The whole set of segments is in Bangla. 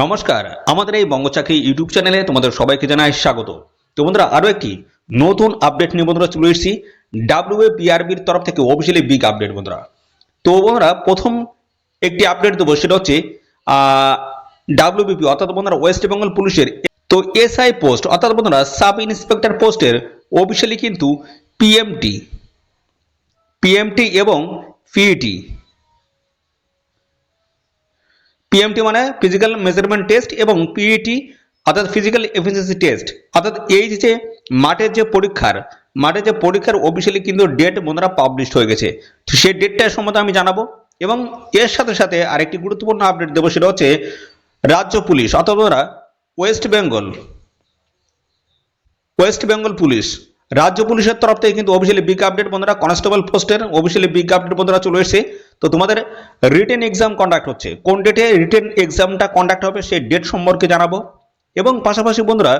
নমস্কার, আমাদের এই বঙ্গচাকরি ইউটিউব চ্যানেলে তোমাদের সবাইকে জানাই স্বাগত। তো বন্ধুরা, আরও একটি নতুন আপডেট নিয়ে বন্ধুরা চলে এসেছি। ডাব্লিউ এ পিআরবির তরফ থেকে অফিসিয়ালি বিগ আপডেট বন্ধুরা। তো বন্ধুরা, প্রথম একটি আপডেট দেবো, সেটা হচ্ছে ডাব্লিউবিপি অর্থাৎ বন্ধুরা ওয়েস্ট বেঙ্গল পুলিশের তো এসআই পোস্ট অর্থাৎ বন্ধুরা সাব ইন্সপেক্টর পোস্টের অফিসিয়ালি কিন্তু পিএমটি পিএমটি এবং পিইটি পিএমটি মানে ফিজিক্যাল মেজারমেন্ট টেস্ট এবং পিইটি অর্থাৎ ফিজিক্যাল এফিসিয়েন্সি টেস্ট অর্থাৎ এই যে মাঠের যে পরীক্ষার, মাঠের যে পরীক্ষার অফিসিয়ালি কিন্তু ডেট বন্ধুরা পাবলিশ হয়ে গেছে। তো সেই ডেটটা সম্বন্ধে আমি জানাব এবং এর সাথে সাথে আরেকটি গুরুত্বপূর্ণ আপডেট দেবো, সেটা হচ্ছে রাজ্য পুলিশ, অর্থাৎ west Bengal west Bengal police. রাজ্য পুলিশের তরফ থেকে কিন্তু অফিসিয়ালি বিগ আপডেট বন্ধুরা কনস্টেবল পোস্টের অফিসিয়ালি বিগ আপডেট বন্ধুরা চলে এসেছে। তো তোমাদের রিটেন এক্সাম কন্ডাক্ট হচ্ছে। কোন ডেটে রিটেন এক্সামটা কন্ডাক্ট হবে সেই ডেট সম্পর্কে জানাব। এবং পাশাপাশি বন্ধুরা,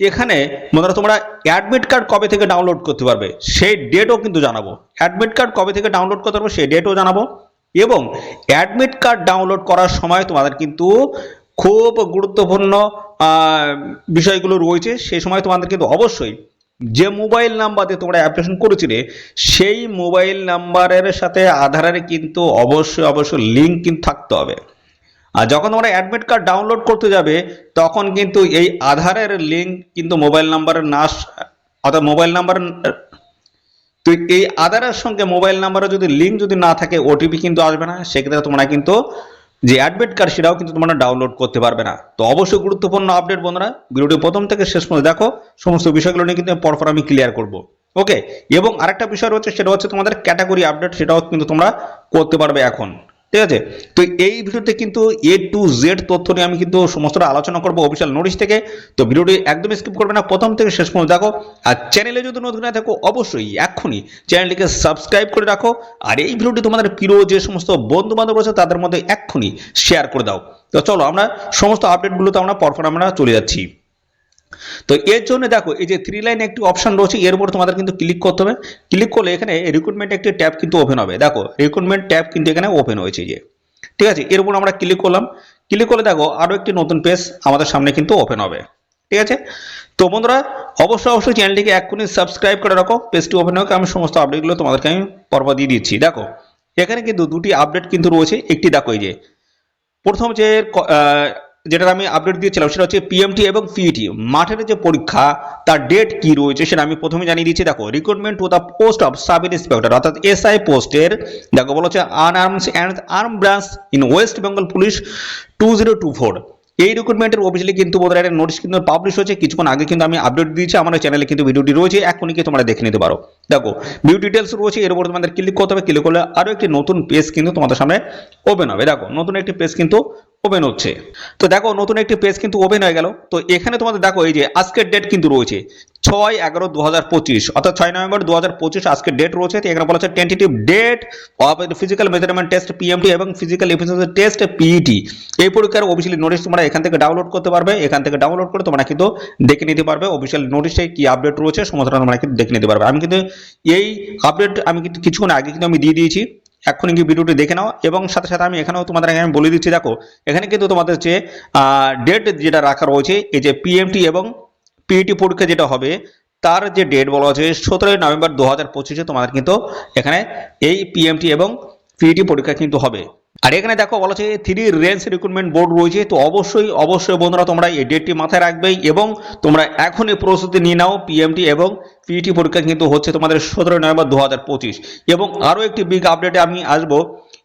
এখানে বন্ধুরা তোমরা অ্যাডমিট কার্ড কবে থেকে ডাউনলোড করতে পারবে, সেই ডেটও কিন্তু জানাব। অ্যাডমিট কার্ড কবে থেকে ডাউনলোড করতে পারবে, সেই ডেটও জানাব। এবং অ্যাডমিট কার্ড ডাউনলোড করার সময় তোমাদের কিন্তু খুব গুরুত্বপূর্ণ বিষয়গুলো রয়েছে। সেই সময় তোমাদের কিন্তু অবশ্যই যে মোবাইল নাম্বার দিয়ে তোমরা অ্যাপ্লিকেশন করেছিলে, সেই মোবাইল নাম্বারের সাথে আধারের কিন্তু অবশ্যই অবশ্যই লিঙ্ক কিন্তু থাকতে হবে। আর যখন তোমরা অ্যাডমিট কার্ড ডাউনলোড করতে যাবে, তখন কিন্তু এই আধারের লিঙ্ক কিন্তু মোবাইল নাম্বারের নাশ অর্থাৎ মোবাইল নাম্বার, তো এই আধারের সঙ্গে মোবাইল নাম্বারে যদি লিঙ্ক যদি না থাকে ওটিপি কিন্তু আসবে না। সেক্ষেত্রে তোমরা কিন্তু যে অ্যাডমিট কার্ড সেটাও কিন্তু তোমরা ডাউনলোড করতে পারবে না। তো অবশ্যই গুরুত্বপূর্ণ আপডেট বন্ধুরা, ভিডিওটি প্রথম থেকে শেষ পর্যন্ত দেখো, সমস্ত বিষয়গুলো নিয়ে কিন্তু পরপর আমি ক্লিয়ার করব। ওকে এবং আরেকটা বিষয় রয়েছে, সেটা হচ্ছে তোমাদের ক্যাটাগরি আপডেট সেটাও কিন্তু তোমরা করতে পারবে এখন। ঠিক আছে? তো এই ভিডিওতে কিন্তু এ টু জেড তথ্য নিয়ে আমি কিন্তু সমস্তটা আলোচনা করব অফিসিয়াল নোটিশ থেকে। তো ভিডিওটি একদম স্কিপ করবে না, প্রথম থেকে শেষ পর্যন্ত দেখো। আর চ্যানেলে যদি নতুন থাকো, অবশ্যই এক্ষুনি চ্যানেলটিকে সাবস্ক্রাইব করে রাখো। আর এই ভিডিওটি তোমাদের প্রিয় যে সমস্ত বন্ধু বান্ধব রয়েছে, তাদের মধ্যে এক্ষুনি শেয়ার করে দাও। তো চলো আমরা সমস্ত আপডেটগুলোতে আমরা পরপর আমরা চলে যাচ্ছি। তো এর জন্য দেখো, এই যে থ্রি লাইন একটি অপশন রয়েছে, এর উপর তোমাদের কিন্তু ক্লিক করতে হবে। ক্লিক করলে এখানে রিক্রুটমেন্ট একটি ট্যাব কিন্তু ওপেন হবে। দেখো রিক্রুটমেন্ট ট্যাব কিন্তু এখানে ওপেন হয়েছে যে। ঠিক আছে, এর উপর আমরা ক্লিক করলাম। ক্লিক করলে দেখো আরও একটি নতুন পেজ আমাদের সামনে কিন্তু ওপেন হবে। ঠিক আছে? তো বন্ধুরা, অবশ্যই অবশ্যই চ্যানেলটিকে এক্ষুনি সাবস্ক্রাইব করে রাখো। পেজটি ওপেন হোক, আমি সমস্ত আপডেটগুলো তোমাদেরকে আমি পর্ব দিয়ে দিচ্ছি। দেখো, এখানে কিন্তু দুটি আপডেট কিন্তু রয়েছে। একটি দেখো এই যে, প্রথম যে যেটা আমি আপডেট দিয়েছিলাম, সেটা হচ্ছে পিএমটি এবং পিইটি মাঠের যে পরীক্ষা, তার ডেট কি রয়েছে সেটা আমি প্রথমে জানিয়ে দিচ্ছি। দেখো recruitment to the post of sub inspector অর্থাৎ এসআই পোস্টের দেখো, বলা হচ্ছে unarmed and arm branch in west Bengal police two zero two four এই রিক্রুটমেন্টের অফিসিয়ালি কিন্তু বোধহয় একটা নোটিশ কিন্তু পাবলিশ হয়েছে। কিছুক্ষণ আগে কিন্তু আমি আপডেট দিয়েছি। আমার চ্যানেলে কিন্তু ভিডিওটি রয়েছে। এখনই কি তোমরা দেখে নিতে পারো। দেখো ভিউ ডিটেলস রয়েছে। এর উপর তোমাদের ক্লিক করতে হবে। ক্লিক করলে আরও একটি নতুন পেজ কিন্তু তোমাদের সামনে ওপেন হবে। দেখো, নতুন একটি পেজ কিন্তু ওপেন হচ্ছে। তো দেখো, নতুন একটি পেজ কিন্তু ওপেন হয়ে গেল। তো এখানে তোমাদের দেখো, এই যে আজকের ডেট কিন্তু রয়েছে, ছয় এগারো দু হাজার পঁচিশ, অর্থাৎ ছয় নভেম্বর দু হাজার পঁচিশ আজকের ডেট রয়েছে। এখানে বলা হচ্ছে tentative date of physical measurement test PMT এবং ফিজিক্যাল এফিসিয়েন্সি টেস্ট পিইটি এই পরীক্ষার অফিসিয়ালি নোটিশ তোমরা এখান থেকে ডাউনলোড করতে পারবে। এখান থেকে ডাউনলোড করে তোমরা কিন্তু দেখে নিতে পারবে। অফিসিয়াল নোটিশে কি আপডেট রয়েছে, সমস্ত তোমরা কিন্তু দেখে নিতে পারবে। আমি কিন্তু এই আপডেট আমি কিন্তু কিছুক্ষণ আগে কিন্তু আমি দিয়ে দিয়েছি। এক্ষুনি কি ভিডিওটি দেখে নাও এবং সাথে সাথে আমি এখানেও তোমাদের আমি বলে দিচ্ছি, দেখো, এখানে কিন্তু তোমাদের যে ডেট যেটা রাখা রয়েছে, এই যে পিএমটি এবং পিইটি পরীক্ষা যেটা হবে, তার যে ডেট বলা হয়েছে সতেরোই নভেম্বর দু হাজার পঁচিশে তোমাদের কিন্তু এখানে এই পিএমটি এবং পিইটি পরীক্ষা কিন্তু হবে। আর এখানে দেখো বলা হচ্ছে থ্রি রেঞ্জ রিক্রুটমেন্ট বোর্ড রয়েছে, তো অবশ্যই অবশ্যই বন্ধুরা তোমরা এই ডেটটি মাথায় রাখবে এবং তোমরা এখনই প্রস্তুতি নিয়ে নাও পিএমটি এবং পিইটি পরীক্ষা কিন্তু হচ্ছে তোমাদের সতেরোই নভেম্বর দু হাজার পঁচিশ। এবং আরও একটি বিগ আপডেটে আমি আসব,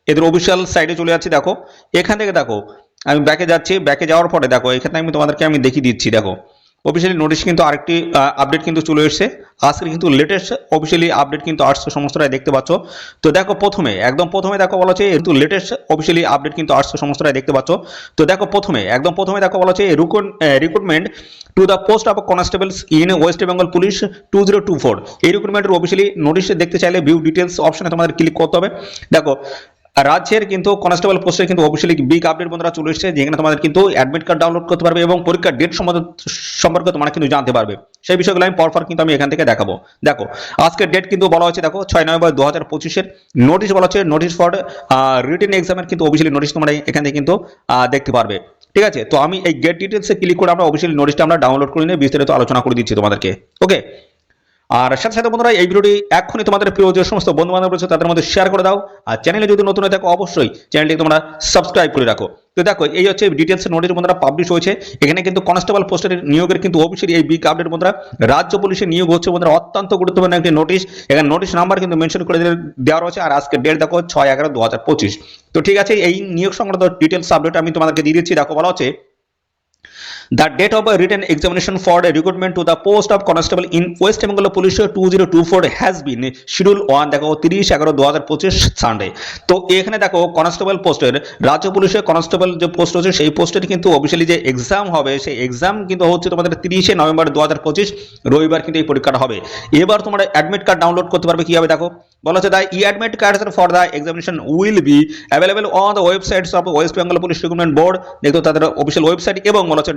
এদের অফিসিয়াল সাইডে চলে যাচ্ছি, দেখো। এখান থেকে দেখো, আমি ব্যাকে যাচ্ছি ব্যাকে যাওয়ার পরে দেখো, এখানে আমি তোমাদেরকে আমি দেখিয়ে দিচ্ছি, দেখো। অফিসিয়ালি নোটিশ কিন্তু আরেকটি আপডেট কিন্তু চলে এসেছে। আজকে কিন্তু লেটেস্ট অফিসিয়ালি আপডেট কিন্তু আসছে সমস্তটাই দেখতে পাচ্ছ। তো দেখো প্রথমে, একদম প্রথমে দেখো বলা হচ্ছে, কিন্তু লেটেস্ট অফিসিয়ালি আপডেট কিন্তু আসছে সমস্তটাই দেখতে পাচ্ছ। তো দেখো প্রথমে, একদম প্রথমে দেখো বলা হচ্ছে recruitment to the post of constables in west Bengal police two zero two four এই রিক্রুটমেন্টের অফিসিয়ালি নোটিশ দেখতে চাইলে ভিউ ডিটেলস অপশনে তোমাদের ক্লিক করতে হবে। দেখো রাজ্যের কিন্তু কনস্টেবল পোস্টের কিন্তু অফিসিয়ালি বিগ আপডেট বন্ধুরা চলে এসেছে, যেখানে তোমাদের কিন্তু অ্যাডমিট কার্ড ডাউনলোড করতে পারবে এবং পরীক্ষার ডেট সম্পর্কে তোমরা কিন্তু জানতে পারবে। সেই বিষয়গুলো আমি পরপর কিন্তু আমি এখান থেকে দেখাবো। দেখো, আজকের ডেট কিন্তু বলা হয়েছে, দেখো, ছয় নভেম্বর দু হাজার পঁচিশের। নোটিশ বলা হচ্ছে নোটিশ ফর রিটেন এক্সামের কিন্তু অফিসিয়ালি নোটিশ তোমরা এখান থেকে কিন্তু দেখতে পারবে। ঠিক আছে? তো আমি এই গেট ডিটেলসে ক্লিক করে আমরা অফিসিয়াল নোটিশটা আমরা ডাউনলোড করে নিয়ে বিস্তারিত আলোচনা করে দিচ্ছি তোমাদেরকে। ওকে আর সাথে সাথে বন্ধুরা, এই ভিডিওটি এখনই তোমাদের প্রিয় যে সমস্ত বন্ধু বান্ধব রয়েছে, তাদের মধ্যে শেয়ার করে দাও। আর চ্যানেলে যদি নতুন হয়ে থাকো, অবশ্যই চ্যানেলটি তোমরা সাবস্ক্রাইব করে রাখো। তো দেখো, এই হচ্ছে ডিটেলস নোটিশ বন্ধুরা পাবলিশ হয়েছে। এখানে কিন্তু কনস্টেবল পোস্টের নিয়োগের কিন্তু অফিসের এই বিগ আপডেট বন্ধুরা, রাজ্য পুলিশের নিয়োগ হচ্ছে বন্ধুরা, অত্যন্ত গুরুত্বপূর্ণ একটি নোটিশ এখানে নোটিশ নাম্বার কিন্তু মেনশন করে দেওয়া রয়েছে, আর আজকে ডেট দেখো, ছয় এগারো দু তো ঠিক আছে, এই নিয়োগ সংক্রান্ত ডিটেলস আপডেট আমি তোমাদেরকে দিয়ে দিচ্ছি। দেখো, বলা হচ্ছে The date of a written examination for the recruitment to the post of constable in West Bengal Police 2024 has been scheduled on, দেখো, তিরিশ এগারো, দু হাজার পঁচিশ সানডে তো এখানে দেখো কনস্টেবল পোস্টের রাজ্য পুলিশের কনস্টেবল যে পোস্ট হচ্ছে সেই পোস্টের কিন্তু অফিসিয়ালি যে এক্সাম হবে, সেই এক্সাম কিন্তু হচ্ছে তোমাদের তিরিশে নভেম্বর দু হাজার পঁচিশ, রবিবার কিন্তু এই পরীক্ষাটা হবে। এবার তোমরা অ্যাডমিট কার্ড ডাউনলোড করতে পারবে কীভাবে দেখো? বলা হচ্ছে the e admit card for the examination will be available on the websites of west Bengal police recruitment board দেখতো তাদের অফিসিয়াল ওয়েবসাইট এবং বলা হচ্ছে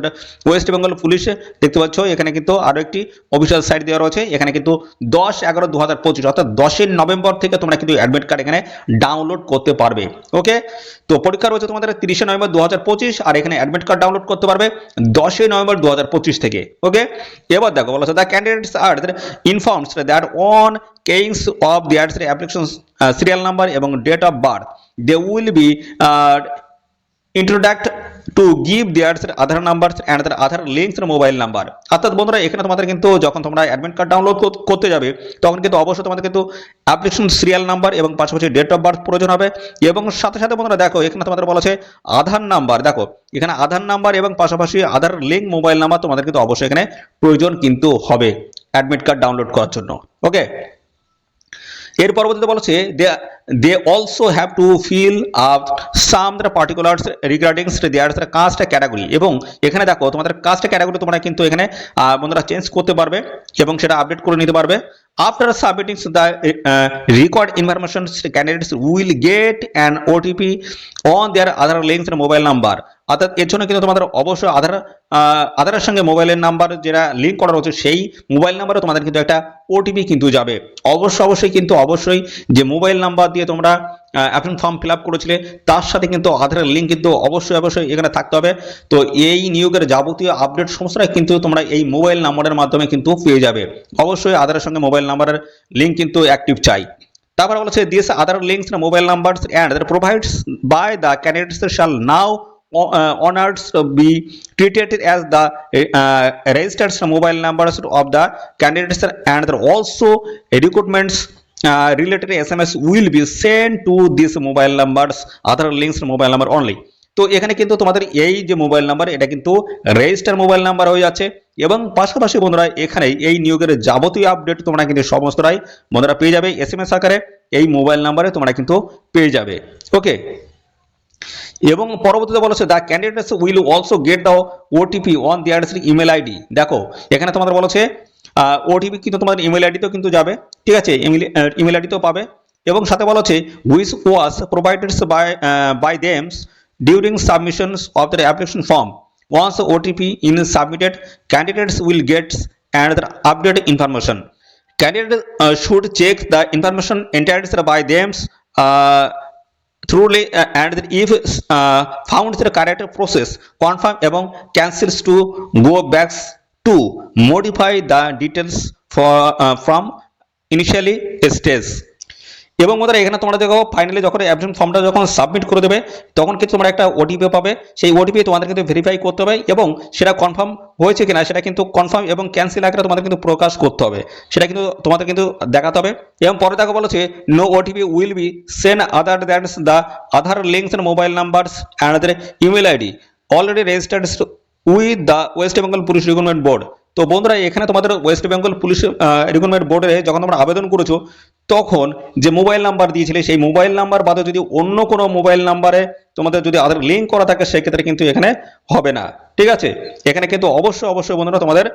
ওয়েস্ট বেঙ্গল পুলিশে দেখতে পাচ্ছ, এখানে কিন্তু আরও একটি অফিসিয়াল সাইট দেওয়া রয়েছে। এখানে কিন্তু দশ এগারো দু হাজার পঁচিশ, অর্থাৎ দশই নভেম্বর থেকে তোমরা কিন্তু অ্যাডমিট কার্ড এখানে ডাউনলোড করতে পারবে। ওকে তো পরীক্ষা রয়েছে তোমাদের তিরিশে নভেম্বর দু হাজার পঁচিশ, আর এখানে অ্যাডমিট কার্ড ডাউনলোড করতে পারবে দশই নভেম্বর দু হাজার পঁচিশ থেকে। ওকে এবার দেখো, বলা the candidates are informs that on keying of their application serial number এবং date of birth they will be introduct to give their Aadhaar number and their Aadhaar links mobile number অর্থাৎ বন্ধুরা, এখানে তোমাদের কিন্তু যখন তোমরা অ্যাডমিট কার্ড ডাউনলোড করতে যাবে, তখন কিন্তু অবশ্যই তোমাদের কিন্তু অ্যাপ্লিকেশন সিরিয়াল নাম্বার এবং পাশাপাশি ডেট অফ বার্থ প্রয়োজন হবে। এবং সাথে সাথে বন্ধুরা, দেখো, এখানে তোমাদের বলা আছে আধার নাম্বার দেখো, এখানে আধার নাম্বার এবং পাশাপাশি আধার লিঙ্ক মোবাইল নাম্বার তোমাদের কিন্তু অবশ্যই এখানে প্রয়োজন কিন্তু হবে অ্যাডমিট কার্ড ডাউনলোড করার জন্য। ওকে এর পরবর্তীতে বলেছে they they also have to fill up some the particulars regarding their caste category এবং এখানে দেখো, তোমাদের কাস্ট ক্যাটাগরি তোমরা কিন্তু এখানে বন্ধুরা চেঞ্জ করতে পারবে এবং সেটা আপডেট করে নিতে পারবে। After submitting the record information candidates will get an OTP on their Aadhaar links mobile number অর্থাৎ এর জন্য কিন্তু তোমাদের অবশ্যই আধার আধারের সঙ্গে মোবাইলের নাম্বার যেটা লিঙ্ক করা রয়েছে, সেই মোবাইল নাম্বারে তোমাদের কিন্তু একটা ওটিপি কিন্তু যাবে। অবশ্যই অবশ্যই কিন্তু অবশ্যই যে মোবাইল নাম্বার দিয়ে তোমরা অ্যাপ্লিকেশন ফর্ম ফিল আপ করেছিলে, তার সাথে কিন্তু আধারের লিঙ্ক কিন্তু অবশ্যই অবশ্যই এখানে থাকতে হবে। তো এই নিয়োগের যাবতীয় আপডেট সমস্তটাই কিন্তু তোমরা এই মোবাইল নাম্বারের মাধ্যমে কিন্তু পেয়ে যাবে। অবশ্যই আধারের সঙ্গে মোবাইল নাম্বারের লিঙ্ক কিন্তু অ্যাক্টিভ চাই। তারপর বলেছে this other links mobile numbers and provides by the candidates shall now honored be treated as the uh, registered mobile numbers of the candidates and also recruitments uh, related sms will be sent to these mobile numbers other links mobile number only তো এখানে কিন্তু তোমাদের এই যে মোবাইল নাম্বার এটা কিন্তু রেজিস্টার মোবাইল নাম্বার হয়ে যাচ্ছে এবং পাশাপাশি বন্ধুরা এখানে এই নিয়োগের যাবতীয় আপডেট তোমরা কিন্তু সমস্তটাই বন্ধুরা পেয়ে যাবে এস আকারে এই মোবাইল নাম্বারে তোমরা কিন্তু পেয়ে যাবে ওকে এবং পরবর্তীতে বলা হচ্ছে the candidates will also get the OTP on their email ID দেখো এখানে তোমাদের বলা হচ্ছে ওটিপি কিন্তু তোমাদের ইমেল আইডিতেও কিন্তু যাবে ঠিক আছে? ইমেল আইডিতেও পাবে। এবং সাথে বলা হচ্ছে which was provided by by thems during submissions of the application form once OTP in submitted candidates will gets and the update information candidate should check the information information by uh, thoroughly uh, and if uh, found the correct process confirm এবং cancels to go back to modify the details for uh, from initially stage এবং বন্ধুরা, এখানে তোমরা দেখো ফাইনালি যখন অ্যাপ্লিকেশন ফর্মটা যখন সাবমিট করে দেবে, তখন কিন্তু তোমরা একটা ওটিপি পাবে। সেই ওটিপি তোমাদের কিন্তু ভেরিফাই করতে হবে এবং সেটা কনফার্ম হয়েছে কিনা, সেটা কিন্তু কনফার্ম এবং ক্যান্সেল আকারে তোমাদের কিন্তু প্রকাশ করতে হবে। সেটা কিন্তু তোমাদের কিন্তু দেখাতে হবে। এবং পরে দেখো বলেছে no OTP will be sent other that's the Aadhaar links and mobile numbers and email ID already registered with the west Bengal police recruitment board তো বন্ধুরা, এখানে তোমাদের ওয়েস্ট বেঙ্গল পুলিশ রিক্রুটমেন্ট বোর্ডে যখন তোমরা আবেদন করেছ, তখন যে মোবাইল নাম্বার দিয়েছিলে, সেই মোবাইল নাম্বার বাদে যদি অন্য কোনো মোবাইল নাম্বারে তোমাদের যদি আধার লিঙ্ক করা থাকে, সেক্ষেত্রে কিন্তু এখানে হবে না। ঠিক আছে? এখানে কিন্তু অবশ্যই অবশ্যই বন্ধুরা তোমাদের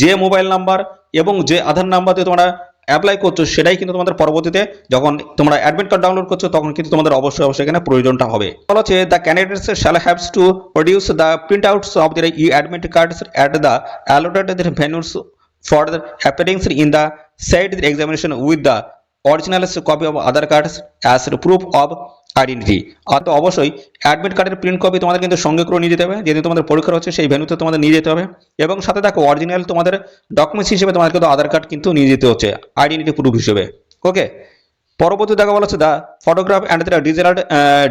যে মোবাইল নাম্বার এবং যে আধার নাম্বার দিয়ে তোমরা অ্যাপ্লাই করছ সেটাই কিন্তু তোমাদের পরবর্তীতে যখন তোমরা অ্যাডমিট কার্ড ডাউনলোড করছ তখন কিন্তু তোমাদের অবশ্যই অবশ্যই এখানে প্রয়োজনটা হবে। বলা হচ্ছে the candidates shall haves to produce the print outs of the e admit cards at the allotted venues for the happenings in the side examination with the original copy of Aadhaar cards as proof of identity আর তো অবশ্যই অ্যাডমিট কার্ডের প্রিন্ট কপি তোমাদের কিন্তু সঙ্গে করে নিয়ে যেতে হবে। যেদিন তোমাদের পরীক্ষা হচ্ছে, সেই ভেন্যুতে তোমাদের নিয়ে যেতে হবে। এবং সাথে দেখো অরিজিনাল তোমাদের ডকুমেন্টস হিসেবে তোমাদের কিন্তু আধার কার্ড কিন্তু নিয়ে যেতে হচ্ছে আইডেন্টিটি প্রুফ হিসেবে। ওকে পরবর্তী দেখা বলা হচ্ছে the photograph and the digital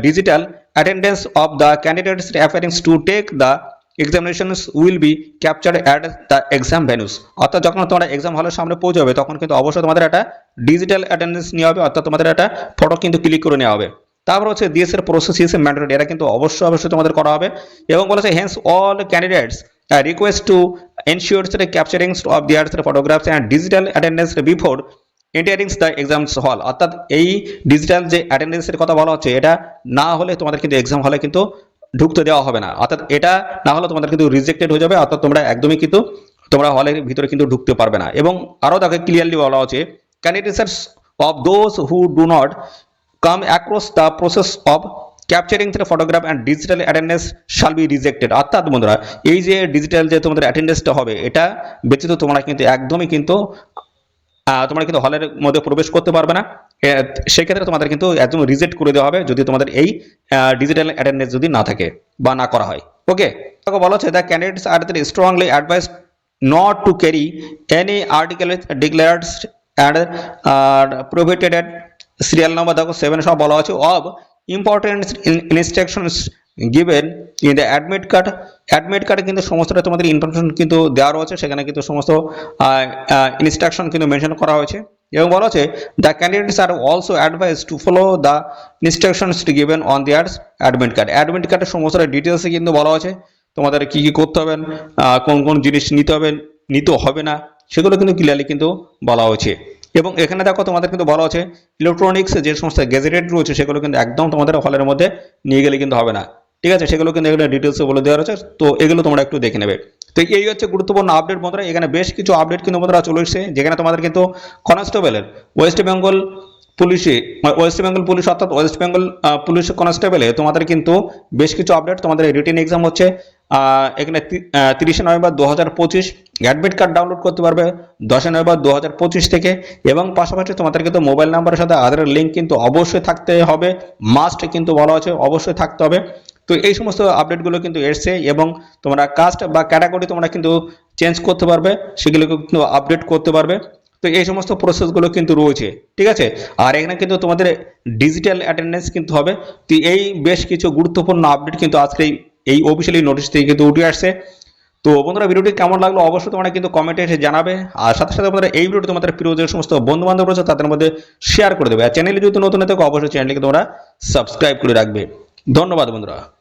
digital attendance of the candidates appearing to take the examinations will be captured at the exam venues অর্থাৎ যখন তোমরা এক্সাম হলের সামনে পৌঁছাবে, তখন কিন্তু অবশ্যই তোমাদের একটা ডিজিটাল অ্যাটেন্ডেন্স নেওয়া হবে। অর্থাৎ তোমাদের একটা ফটো কিন্তু ক্লিক করে নেওয়া হবে। তারপর হচ্ছে দিএসের প্রসেস হিসেবে ম্যান্ডেটরি এটা কিন্তু অবশ্যই অবশ্যই তোমাদের করা হবে। এবং বলেছে hence all candidates request to ensure capturing of theirs photographs and digital attendance before enterings the exams hall অর্থাৎ এই ডিজিটাল যে অ্যাটেন্ডেন্সের কথা বলা হচ্ছে, এটা না হলে তোমাদের কিন্তু এক্সাম হলে কিন্তু ঢুকতে দেওয়া হবে না। অর্থাৎ এটা না হলে তোমাদের কিন্তু রিজেক্টেড হয়ে যাবে, অর্থাৎ তোমরা একদমই কিন্তু তোমরা হলের ভিতরে কিন্তু ঢুকতে পারবে না। এবং আরও তাকে ক্লিয়ারলি বলা হচ্ছে candidates of those who do not come across the process of capturing the photograph and digital attendance shall be rejected অর্থাৎ বন্ধুরা, এই যে ডিজিটাল যে তোমাদের অ্যাটেন্ডেন্সটা হবে, এটা ব্যতীত তোমরা কিন্তু একদমই কিন্তু তোমরা কিন্তু হলের মধ্যে প্রবেশ করতে পারবে না। সেক্ষেত্রে তোমাদের কিন্তু একদম রিজেক্ট করে দেওয়া হবে যদি তোমাদের এই ডিজিটাল অ্যাটেন্ডেন্স যদি না থাকে বা না করা হয়। ওকে তাকে বলা হচ্ছে the candidates are strongly advise not to carry any article declared and are prohibited serial number দেখো সেভেন সব বলা আছে। Of important instructions given in the admit card admit কার্ডে কিন্তু সমস্তটা তোমাদের ইনফরমেশন কিন্তু দেওয়া রয়েছে। সেখানে কিন্তু সমস্ত ইনস্ট্রাকশন কিন্তু মেনশন করা হয়েছে। এবং বলা হচ্ছে the candidates are also advise to follow the instructions given on their admit card admit কার্ডের সমস্ত ডিটেলসে কিন্তু বলা আছে। তোমাদের কী কী করতে হবে কোন কোন জিনিস নিতে হবে নিতে হবে না। সেগুলো কিন্তু ক্লিয়ারলি কিন্তু বলা হয়েছে। এবং এখানে দেখো তোমাদের কিন্তু বলা হচ্ছে ইলেকট্রনিক্স যে সমস্ত গ্যাজেটেড রয়েছে সেগুলো কিন্তু একদম তোমাদের হলের মধ্যে নিয়ে গেলে কিন্তু হবে না। ঠিক আছে? সেগুলো কিন্তু এখানে ডিটেলসে বলে দেওয়া রয়েছে, তো এগুলো তোমরা একটু দেখে নেবে। তো এই হচ্ছে গুরুত্বপূর্ণ আপডেট বন্ধুরা, এখানে বেশ কিছু আপডেট কিন্তু বন্ধুরা চলে এসেছে, যেখানে তোমাদের কিন্তু কনস্টেবলের ওয়েস্ট বেঙ্গল পুলিশে ওয়েস্ট বেঙ্গল পুলিশ অর্থাৎ ওয়েস্ট বেঙ্গল পুলিশ কনস্টেবলে তোমাদের কিন্তু বেশ কিছু আপডেট তোমাদের রিটেন এক্সাম হচ্ছে। এখানে তিরিশে নভেম্বর দু হাজার পঁচিশ অ্যাডমিট কার্ড ডাউনলোড করতে পারবে দশই নভেম্বর দু হাজার পঁচিশ থেকে এবং পাশাপাশি তোমাদের কিন্তু মোবাইল নাম্বারের সাথে আধারের লিঙ্ক কিন্তু অবশ্যই থাকতে হবে মাস্ট কিন্তু বলা আছে, অবশ্যই থাকতে হবে। তো এই সমস্ত আপডেটগুলো কিন্তু এসছে এবং তোমরা কাস্ট বা ক্যাটাগরি তোমরা কিন্তু চেঞ্জ করতে পারবে, সেগুলোকে কিন্তু আপডেট করতে পারবে। তো এই সমস্ত প্রসেসগুলো কিন্তু রয়েছে, ঠিক আছে? আর এখানে কিন্তু তোমাদের ডিজিটাল অ্যাটেন্ডেন্স কিন্তু হবে। তো এই বেশ কিছু গুরুত্বপূর্ণ আপডেট কিন্তু আজকে এই- অফিসিয়ালি নোটিশ থেকে কিন্তু উঠে আসছে। তো বন্ধুরা, ভিডিওটি কেমন লাগল অবশ্যই তোমরা কিন্তু কমেন্টে এসে জানাবে। আর সাথে সাথে আপনারা এই ভিডিওটি তোমাদের প্রিয় যে সমস্ত বন্ধু বান্ধব রয়েছে, তাদের মধ্যে শেয়ার করে দেবে। আর চ্যানেলে যদি নতুন হয়ে থাকো, অবশ্যই চ্যানেলকে তোমরা সাবস্ক্রাইব করে রাখবে। ধন্যবাদ বন্ধুরা।